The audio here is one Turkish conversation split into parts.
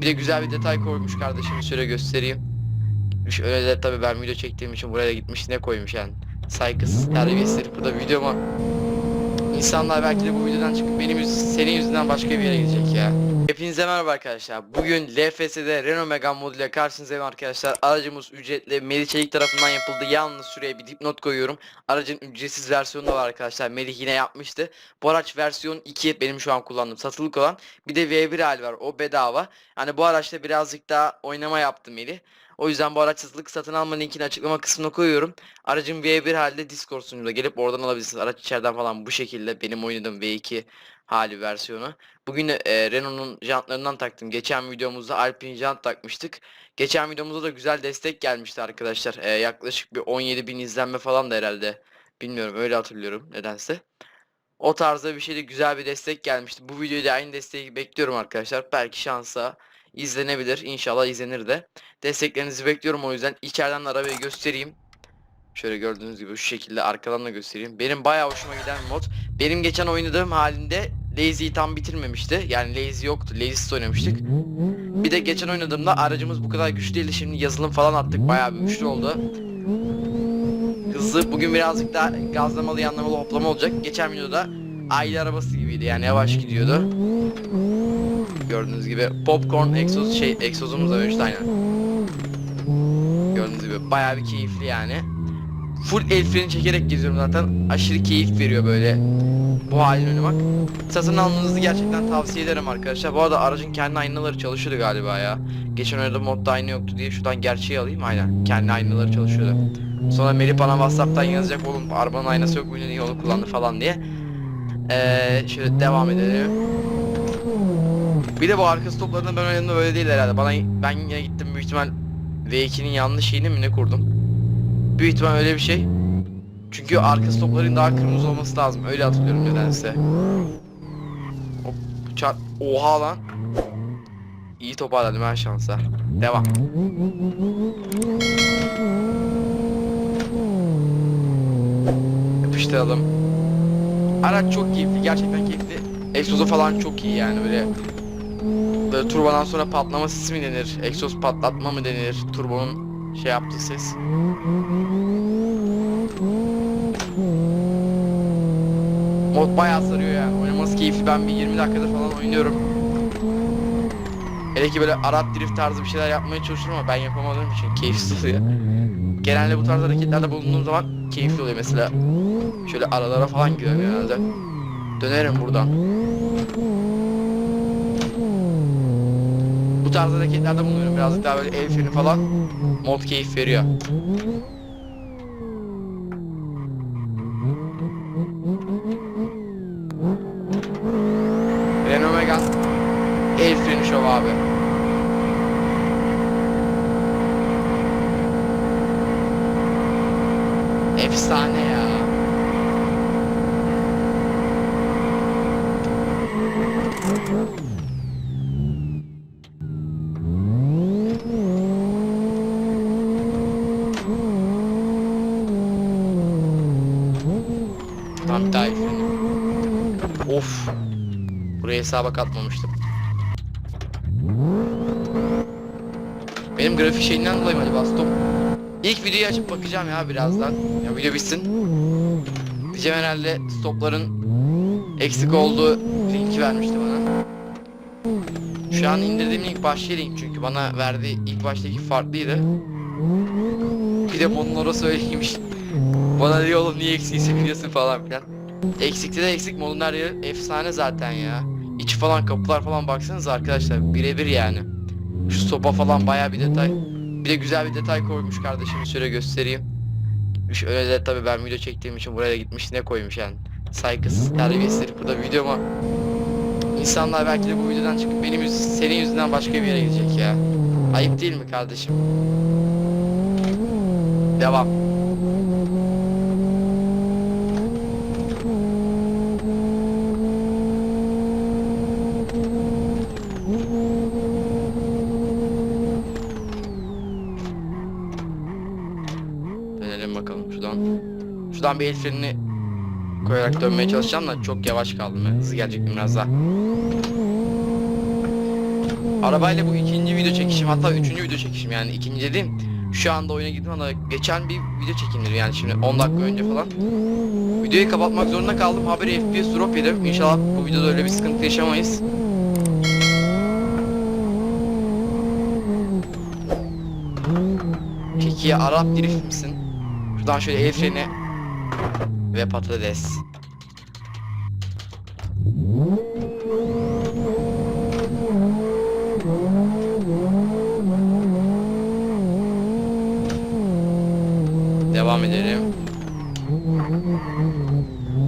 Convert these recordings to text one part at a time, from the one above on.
Bir de güzel bir detay koymuş kardeşim şöyle göstereyim. Şöyle de tabii ben video çektiğim için buraya gitmiş ne koymuş yani. Saygısız, terbiyesiz. Bu da videoma İnsanlar belki de bu videodan çıkıp benim yüz, senin yüzünden başka bir yere gidecek ya. Hepinize merhaba arkadaşlar. Bugün LFS'de Renault Megane moduyla karşınızdayım arkadaşlar. Aracımız ücretli. Melih Çelik tarafından yapıldı. Yalnız şuraya bir dipnot koyuyorum. Aracın ücretsiz versiyonu da var arkadaşlar. Melih yine yapmıştı. Bu araç versiyon 2 benim şu an kullandığım satılık olan. Bir de V1 hali var. O bedava. Yani bu araçta birazcık daha oynama yaptı Melih. O yüzden bu araç satılık satın alma linkini açıklama kısmına koyuyorum. Aracın V1 halde Discord sunucunda gelip oradan alabilirsiniz. Araç içeriden falan bu şekilde benim oynadığım V2 hali versiyonu. Bugün e, Renault'un jantlarından taktım. Geçen videomuzda Alpine jant takmıştık. Geçen videomuzda da güzel destek gelmişti arkadaşlar. E, yaklaşık bir 17 bin izlenme falan da herhalde. Bilmiyorum öyle hatırlıyorum nedense. O tarzda bir şeyde güzel bir destek gelmişti. Bu videoda aynı desteği bekliyorum arkadaşlar. Belki şansa izlenebilir. İnşallah izlenir de. Desteklerinizi bekliyorum o yüzden içeriden de arabayı göstereyim. Şöyle gördüğünüz gibi şu şekilde arkadan da göstereyim. Benim bayağı hoşuma giden mod. Benim geçen oynadığım halinde Lazy'yi tam bitirmemişti. Yani Lazy yoktu. Lazy oynamıştık. Bir de geçen oynadığımda aracımız bu kadar güçlü değildi. Şimdi yazılım falan attık. Bayağı bir güçlü oldu. Hızlı. Bugün birazcık daha gazlamalı yanlamalı hoplama olacak. Geçen videoda aile arabası gibiydi. Yani yavaş gidiyordu. Gördüğünüz gibi popcorn egzoz şey egzozumuz da mevcut aynen. Gördüğünüz gibi bayağı bir keyifli yani. Full el freni çekerek geziyorum zaten. Aşırı keyif veriyor böyle bu halini oynamak. Satın almanızı gerçekten tavsiye ederim arkadaşlar. Bu arada aracın kendi aynaları çalışıyordu galiba ya. Geçen oynadığım modda ayna yoktu diye şuradan gerçeği alayım aynen. Kendi aynaları çalışıyordu. Sonra Melih bana Whatsapp'tan yazacak oğlum arabanın aynası yok bugün niye onu kullandı falan diye. Ee, şöyle devam edelim. Bir de bu arka stoplarında ben oynadığımda böyle değil herhalde. Bana ben yine gittim büyük ihtimal V2'nin yanlış şeyini mi ne kurdum? Büyük ihtimal öyle bir şey. Çünkü arka stopların daha kırmızı olması lazım. Öyle hatırlıyorum nedense. Hop çar Oha lan. İyi toparladım her şansa. Devam. Yapıştıralım. Araç çok keyifli. Gerçekten keyifli. Egzozu falan çok iyi yani böyle Böyle turbodan sonra patlama sesi mi denir? Egzoz patlatma mı denir? Turbonun şey yaptığı ses. Mod bayağı sarıyor yani. Oynaması keyifli. Ben bir 20 dakikadır falan oynuyorum. Hele ki böyle Arap drift tarzı bir şeyler yapmaya çalışıyorum ama ben yapamadığım için keyifsiz oluyor. Genelde bu tarz hareketlerde bulunduğum zaman keyifli oluyor mesela. Şöyle aralara falan gidiyorum genelde. Dönerim buradan. Tarz hareketlerde bulunuyorum. Birazcık daha böyle el freni falan mod keyif veriyor. Renault Megane el freni şov abi. Efsane ya. Tam daha iyi freni. Of. Buraya hesaba katmamıştım. Benim grafik şeyinden dolayı mı acaba stop? İlk videoyu açıp bakacağım ya birazdan. Ya video bitsin. Diyeceğim herhalde stopların eksik olduğu linki vermişti bana. Şu an indirdiğim başka link çünkü bana verdiği ilk baştaki farklıydı. Bir de bunlara söyleymiş. Bana diyor oğlum niye eksiği biliyorsun falan filan. Eksikte de eksik modun her yeri efsane zaten ya. İçi falan kapılar falan baksanız arkadaşlar birebir yani. Şu sopa falan baya bir detay. Bir de güzel bir detay koymuş kardeşim şöyle göstereyim. Şöyle de tabii ben video çektiğim için buraya gitmiş ne koymuş yani. Saygısız, terbiyesiz. Burada videoma İnsanlar belki de bu videodan çıkıp benim yüz, senin yüzünden başka bir yere gidecek ya. Ayıp değil mi kardeşim? Devam. Şuradan bir el frenini koyarak dönmeye çalışacağım da çok yavaş kaldım. ya. Hızlı gelecektim biraz daha. Arabayla bu ikinci video çekişim hatta üçüncü video çekişim yani ikinci dediğim şu anda oyuna girdim ama geçen bir video çekimdir yani şimdi 10 dakika önce falan. Videoyu kapatmak zorunda kaldım. Haberi FPS drop yedim. İnşallah bu videoda öyle bir sıkıntı yaşamayız. Peki ya Arap drift misin? Şuradan şöyle el freni ve patates. Devam edelim.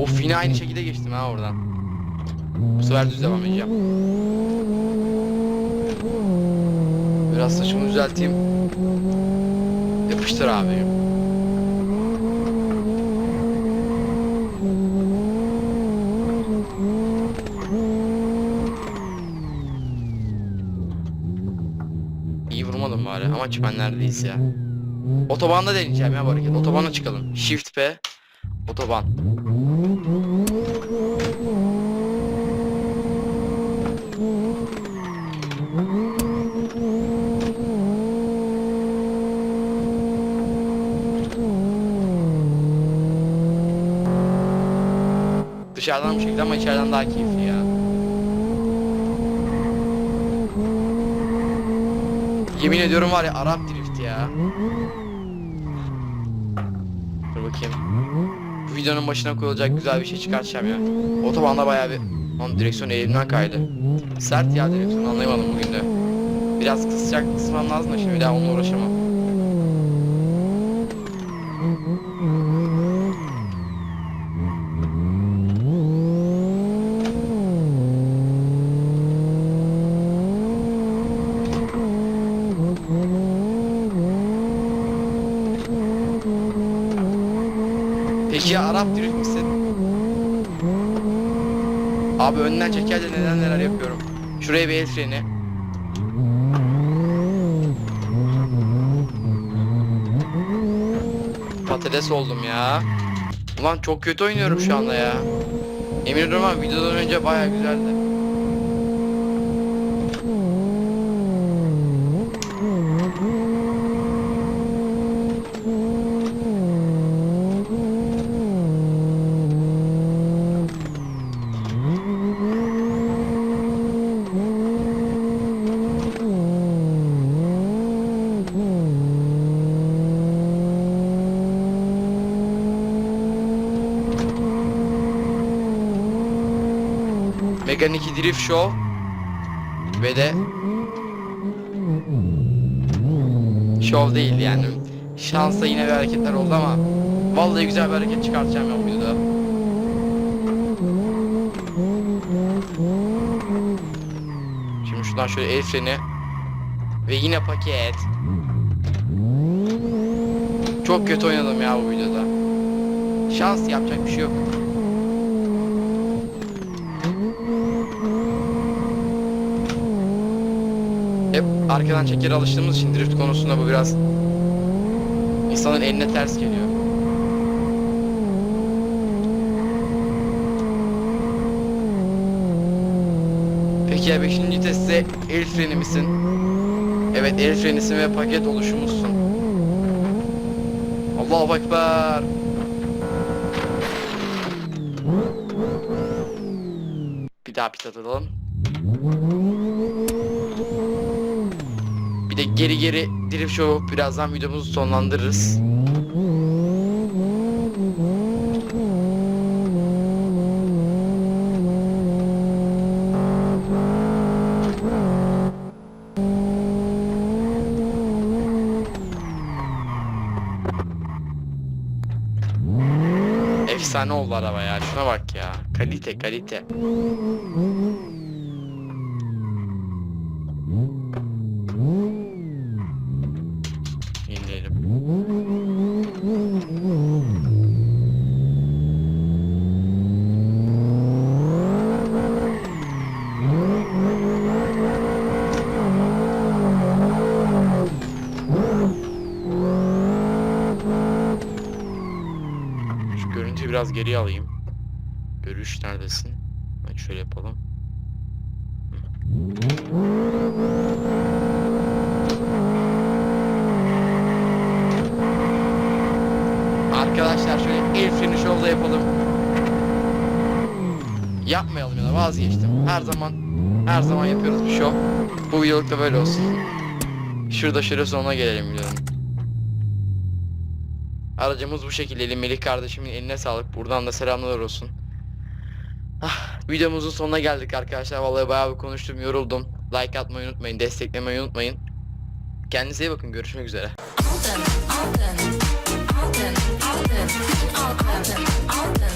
Of yine aynı şekilde geçtim ha oradan. Bu sefer düz devam edeceğim. Biraz saçımı düzelteyim. Yapıştır abi. İyi vurmadım bari ama çimenlerdeyiz ya. Otobanda deneyeceğim ya bu hareket. Otobana çıkalım. Shift P. Otoban. Dışarıdan bir şekilde ama içeriden daha keyifli ya. Yemin ediyorum var ya Arap drift ya. Dur bakayım. Bu videonun başına koyulacak güzel bir şey çıkartacağım ya. Otobanda bayağı bir... Onun direksiyon elimden kaydı. Sert ya direksiyon anlayamadım bugün de. Biraz kısacak kısmam lazım da şimdi bir daha onunla uğraşamam. Peki Arap drift misin? Abi önden çekerken neler neler yapıyorum. Şuraya bir el freni. Patates oldum ya. Ulan çok kötü oynuyorum şu anda ya. Emin ediyorum ama videodan önce baya güzeldi. Megan 2 Drift Show ve de Show değil yani. Şansla yine bir hareketler oldu ama vallahi güzel bir hareket çıkartacağım ben bu videoda. Şimdi şuradan şöyle el freni ve yine paket. Çok kötü oynadım ya bu videoda. Şans yapacak bir şey yok. Arkadan çeker alıştığımız için drift konusunda bu biraz insanın eline ters geliyor. Peki ya 5. testte el freni misin? Evet el frenisin ve paket oluşumuzsun. Allahu Ekber. Bir daha pit atalım. Bir de geri geri drift show birazdan videomuzu sonlandırırız. Efsane oldu araba ya. Şuna bak ya. Kalite kalite. geri alayım. Görüş neredesin? Bak şöyle yapalım. Arkadaşlar şöyle el freni şovla yapalım. Yapmayalım ya da vazgeçtim. Her zaman her zaman yapıyoruz bir şov. Bu videoluk da böyle olsun. Şurada şöyle sonuna gelelim biliyorum. Aracımız bu şekilde. Melih kardeşimin eline sağlık. Buradan da selamlar olsun. Ah, videomuzun sonuna geldik arkadaşlar. Vallahi bayağı bir konuştum, yoruldum. Like atmayı unutmayın, desteklemeyi unutmayın. Kendinize iyi bakın. Görüşmek üzere. Alden, Alden, Alden, Alden, Alden, Alden,